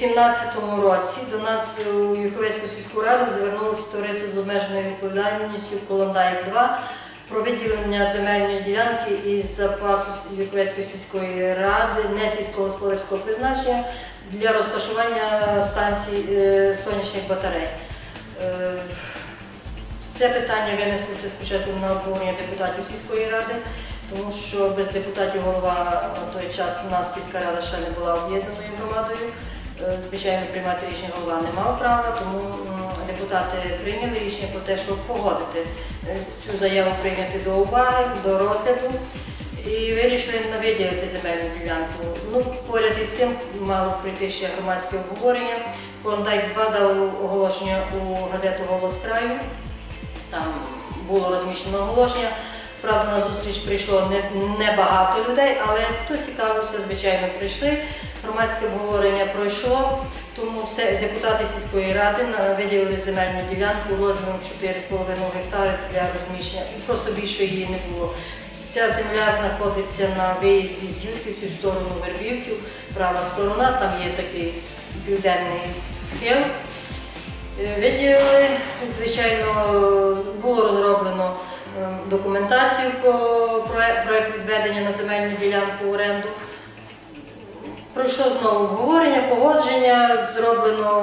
2017 році до нас у Юрковецьку сільську раду звернулося товариство з обмеженою відповідальністю Колондайк 2 про виділення земельної ділянки із запасу Юрковецької сільської ради не сільськогосподарського призначення для розташування станцій е, сонячних батарей. Е, Це питання винеслося спочатку на обговорення депутатів сільської ради, тому що без депутатів голова на той час у нас сільська рада ще не була об'єднаною громадою. Е, Звичайно, приймати рішення голова не мав права, тому депутати прийняли рішення про те, щоб погодити е, цю заяву прийняти до уваги, до розгляду. І вирішили виділити земельну ділянку. Ну, поряд із цим мало пройти ще громадське обговорення. Клондайк 2 дав оголошення у газету Голос краю. Там було розміщено оголошення. Правда, на зустріч прийшло не- небагато людей, але хто цікавився, звичайно, прийшли. Громадське обговорення пройшло, тому все, депутати сільської ради виділили земельну ділянку розміром 4,5 гектари для розміщення. Просто більше її не було. Ця земля знаходиться на виїзді з Юрківців в сторону Вербівців, права сторона, там є такий південний схил. Е, Виділили, звичайно, було розроблено документацію про проект відведення на земельну ділянку в оренду. Пройшло знову обговорення, погодження, зроблено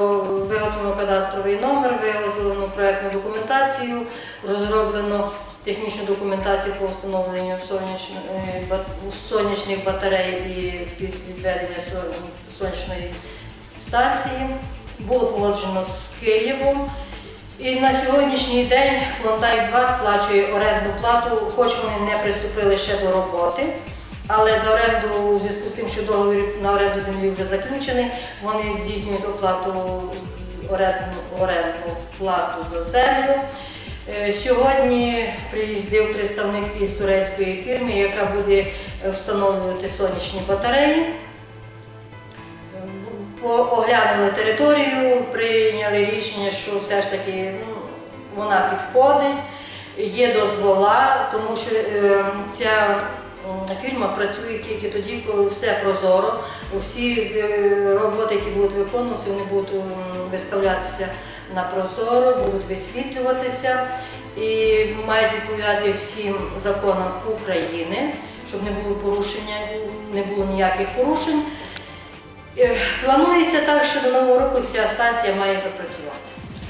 виготовлено кадастровий номер, виготовлено проектну документацію, розроблено технічну документацію по встановленню сонячних батарей і відведення сонячної станції. Було погоджено з Києвом. І на сьогоднішній день Клондайк 2 сплачує орендну плату, хоч вони не приступили ще до роботи. Але за оренду, у зв'язку з тим, що договір на оренду землі вже заключений, вони здійснюють оплату орендну, орендну плату за землю. Е, Сьогодні приїздив представник із турецької фірми, яка буде е, встановлювати сонячні батареї. Оглянули територію, прийняли рішення, що все ж таки ну, вона підходить, є дозвола, тому що е, ця фірма працює тільки тоді, коли все прозоро. Всі е, роботи, які будуть виконуватися, вони будуть виставлятися на прозоро, будуть висвітлюватися і мають відповідати всім законам України, щоб не було порушення, не було ніяких порушень. Е, Планується так, що до нового року ця станція має запрацювати.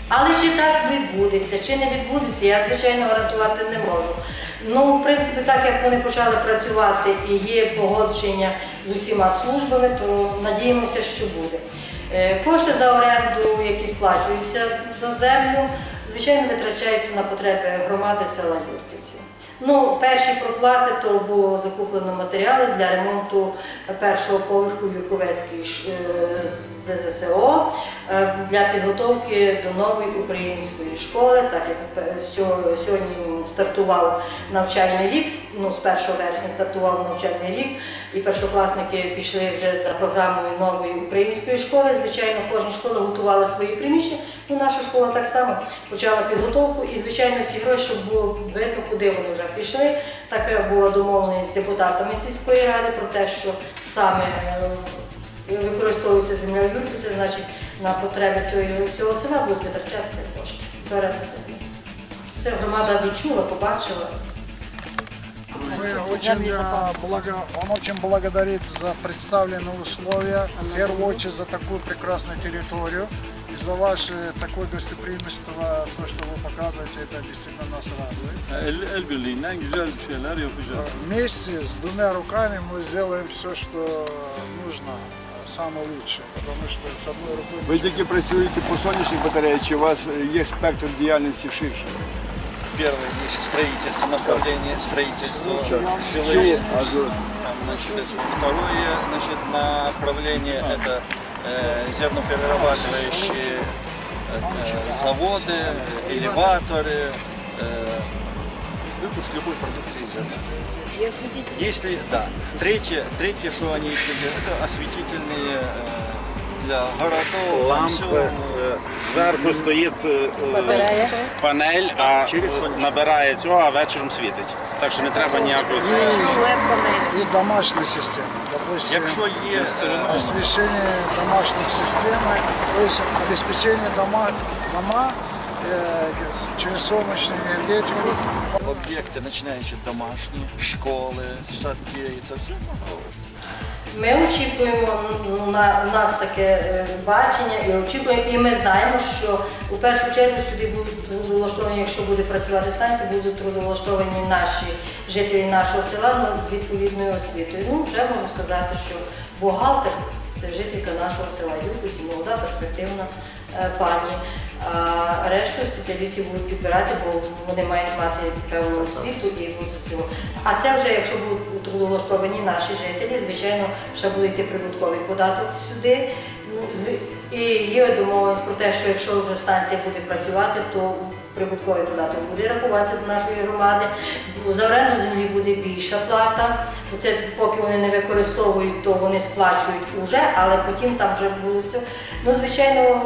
Але чи так відбудеться, чи не відбудеться, я звичайно гарантувати не можу. Ну, в принципі, так як вони почали працювати і є погодження з усіма службами, то надіємося, що буде. Е, Кошти за оренду, які сплачуються за землю, звичайно, витрачаються на потреби громади села Юрківців. Ну, перші проплати то було закуплено матеріали для ремонту першого поверху Юрковецької е, ЗЗСО е, для підготовки до нової української школи, так як сьогодні стартував навчальний рік, ну, з 1 вересня стартував навчальний рік, і першокласники пішли вже за програмою нової української школи. Звичайно, кожна школа готувала свої приміщення. Ну, наша школа так само почала підготовку, і звичайно, ці гроші, щоб було видно, куди вони вже пішли. Така була домовленість з депутатами сільської ради про те, що саме е, використовується земля в Юрківці, значить на потреби цього, цього села будуть витрачатися кошти за оренду землі. Це громада відчула, побачила. Мы очень, э, благо- он очень благодарит за представленные условия, в первую очередь за такую прекрасную территорию и за ваше такое гостеприимство, то, что вы показываете, это действительно нас радует. El, el birliğinden güzel bir şeyler yapacağız. Вместе с двумя руками мы сделаем все, что нужно, э, самое лучшее, потому что с одной рукой... Ви тільки працюєте по сонячній батареї, чи у вас є спектр діяльності ширше? Первое есть строительство, направление строительства Чьи? жилых. Азот. Там, значит, второе значит, направление это э, зерноперерабатывающие э, заводы, элеваторы, э, выпуск любой продукции из зерна. И осветитель. Если, да. Третье, третье, что они еще делают, это осветительные э, для городов. Лампи, всього. е, зверху стоїть е, Батарея. с- панель, а набирає цього, а вечором світить. Так що не треба ніякої. И домашняя система. Допустим, Якщо є е, освещение домашних систем, то есть дома, дома э, через солнечную энергетику. об'єкти, починаючи домашні, школи, садки і це все. ну, Ми очікуємо ну, на у нас таке е, бачення і очікуємо, і ми знаємо, що у першу чергу сюди будуть трудовлаштовані, якщо буде працювати станція, будуть трудовлаштовані наші жителі нашого села ну, з відповідною освітою. Ну, вже можу сказати, що бухгалтер це жителька нашого села Юрківці, молода, перспективна е, пані. А решту спеціалістів будуть підбирати, бо вони мають мати певну освіту і будуть цього. А це вже, якщо будуть трудовлаштовані наші жителі, звичайно, ще буде йти прибутковий податок сюди. Ну, І є домовленість про те, що якщо вже станція буде працювати, то прибутковий податок буде рахуватися до нашої громади. За оренду землі буде більша плата. Оце поки вони не використовують, то вони сплачують уже, але потім там вже будуть. Ну, звичайно,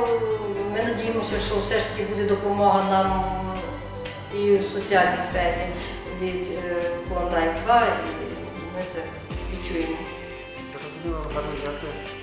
ми надіємося, що все ж таки буде допомога нам і в соціальній сфері від Клондайк 2, і ми це відчуємо. Дякую.